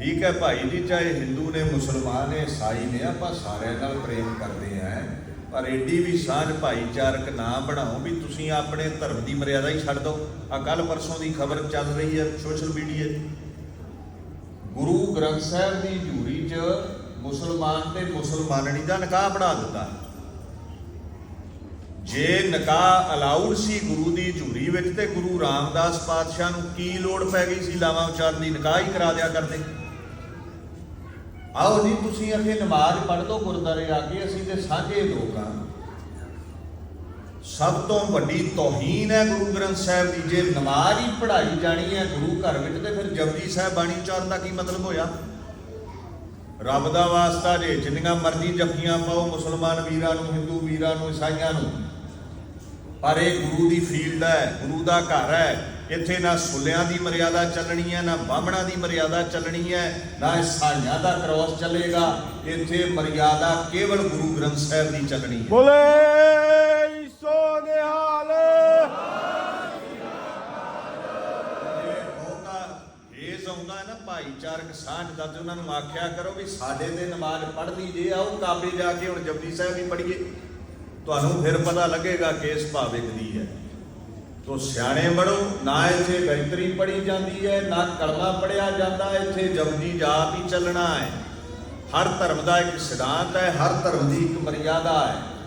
ਠੀਕ ਹੈ ਭਾਈ ਜੀ, ਚਾਹੇ ਹਿੰਦੂ ਨੇ, ਮੁਸਲਮਾਨ ਨੇ ਈਸਾਈ ਨੇ, ਆਪਾਂ ਸਾਰਿਆਂ ਨਾਲ ਪ੍ਰੇਮ ਕਰਦੇ ਆਂ ਪਰ ਏਡੀ ਵੀ ਸਾਂਝ ਭਾਈਚਾਰਕ ਨਾ ਬਣਾਓ ਵੀ ਤੁਸੀਂ ਆਪਣੇ ਧਰਮ ਦੀ ਮਰਿਆਦਾ ਹੀ ਛੱਡ ਦਿਓ। ਆ ਕੱਲ ਪਰਸੋਂ ਦੀ ਖਬਰ ਚੱਲ ਰਹੀ ਹੈ ਸੋਸ਼ਲ ਮੀਡੀਆ 'ਤੇ ਗੁਰੂ ਗ੍ਰੰਥ ਸਾਹਿਬ ਦੀ ਝੂਰੀ 'ਚ ਮੁਸਲਮਾਨ ਤੇ ਮੁਸਲਮਾਨਣੀ ਦਾ ਨਿਕਾਹ ਬਣਾ ਦਿੱਤਾ। ਜੇ ਨਿਕਾਹ ਅਲਾਉਡ ਸੀ ਗੁਰੂ ਦੀ ਝੂਰੀ ਵਿੱਚ ਤੇ ਗੁਰੂ ਰਾਮਦਾਸ ਪਾਤਸ਼ਾਹ ਨੂੰ ਕੀ ਲੋੜ ਪੈ ਗਈ ਸੀ ਲਾਵਾਂ ਉਚਾਰਨ ਦੀ ਨਿਕਾਹ ਹੀ ਕਰਾ ਦਿਆ ਕਰਦੇ। ਆਓ ਜੀ, ਤੁਸੀਂ ਅੱਗੇ ਨਮਾਜ਼ ਪੜ੍ਹ ਲਓ ਗੁਰਦਾਰੇ ਆ ਕੇ, ਅਸੀਂ ਤੇ ਸਾਂਝੇ ਲੋਕ ਹਾਂ ਸਭ ਤੋਂ ਵੱਡੀ ਤੋਹੀਨ ਹੈ ਗੁਰੂ ਗ੍ਰੰਥ ਸਾਹਿਬ ਦੀ, ਜੇ ਨਮਾਜ਼ ਹੀ ਪੜ੍ਹਾਈ ਜਾਣੀ ਹੈ ਗੁਰੂ ਘਰ ਵਿੱਚ ਤੇ ਫਿਰ ਜਪਜੀ ਸਾਹਿਬ ਬਾਣੀ ਉਚਾਰਨ ਦਾ ਕੀ ਮਤਲਬ ਹੋਇਆ? ਰੱਬ ਦਾ ਵਾਸਤਾ ਜੇ ਜਿੰਨੀਆਂ ਮਰਜ਼ੀ ਜਪੀਆਂ ਪਾਓ ਮੁਸਲਮਾਨ ਵੀਰਾਂ ਨੂੰ, ਹਿੰਦੂ ਵੀਰਾਂ ਨੂੰ, ਈਸਾਈਆਂ ਨੂੰ ਪਰ ਇਹ ਗੁਰੂ ਦੀ ਫੀਲਡ ਹੈ ਗੁਰੂ ਦਾ ਘਰ ਹੈ। ਇੱਥੇ ਨਾ ਸੁਲਿਆਂ ਦੀ ਮਰਿਆਦਾ ਚੱਲਣੀ ਹੈ ਨਾ ਬਾਹਮਣਾਂ ਦੀ ਮਰਿਆਦਾ ਚੱਲਣੀ ਹੈ ਨਾ ਈਸਾਈਆਂ ਦਾ ਕ੍ਰੋਸ ਚੱਲੇਗਾ। ਇੱਥੇ ਮਰਿਆਦਾ ਕੇਵਲ ਗੁਰੂ ਗ੍ਰੰਥ ਸਾਹਿਬ ਦੀ ਚੱਲਣੀ ਹੈ। ਬੋਲੇ ਸੋ ਨਿਹਾਲ। ਆਉਂਦਾ ਹੈ ਨਾ ਭਾਈਚਾਰਕ ਸਾਂਝ ਦਾ ਤੇ ਉਹਨਾਂ ਨੂੰ ਆਖਿਆ ਕਰੋ ਵੀ ਸਾਡੇ ਤੇ ਨਮਾਜ਼ ਪੜ੍ਹਨੀ ਜੇ ਆਓ ਕਾਬੇ ਜਾ ਕੇ ਹੁਣ ਜਪਜੀ ਸਾਹਿਬ ਹੀ ਪੜ੍ਹੀਏ। ਤੁਹਾਨੂੰ ਫਿਰ ਪਤਾ ਲੱਗੇਗਾ ਕਿ ਇਸ ਭਾਵੇਂ ਦੀ ਹੈ। ਤੋ ਸਿਆਣੇ ਬਣੋ, ਨਾ ਇੱਥੇ ਗਾਇਤਰੀ ਪੜ੍ਹੀ ਜਾਂਦੀ ਹੈ, ਨਾ ਕਲਮਾ ਪੜਿਆ ਜਾਂਦਾ, ਇੱਥੇ ਜਪਜੀ ਜਾਪ ਹੀ ਚੱਲਣਾ ਹੈ। ਹਰ ਧਰਮ ਦਾ ਇੱਕ ਸਿਧਾਂਤ ਹੈ, ਹਰ ਧਰਮ ਦੀ ਇੱਕ ਮਰਿਆਦਾ ਹੈ।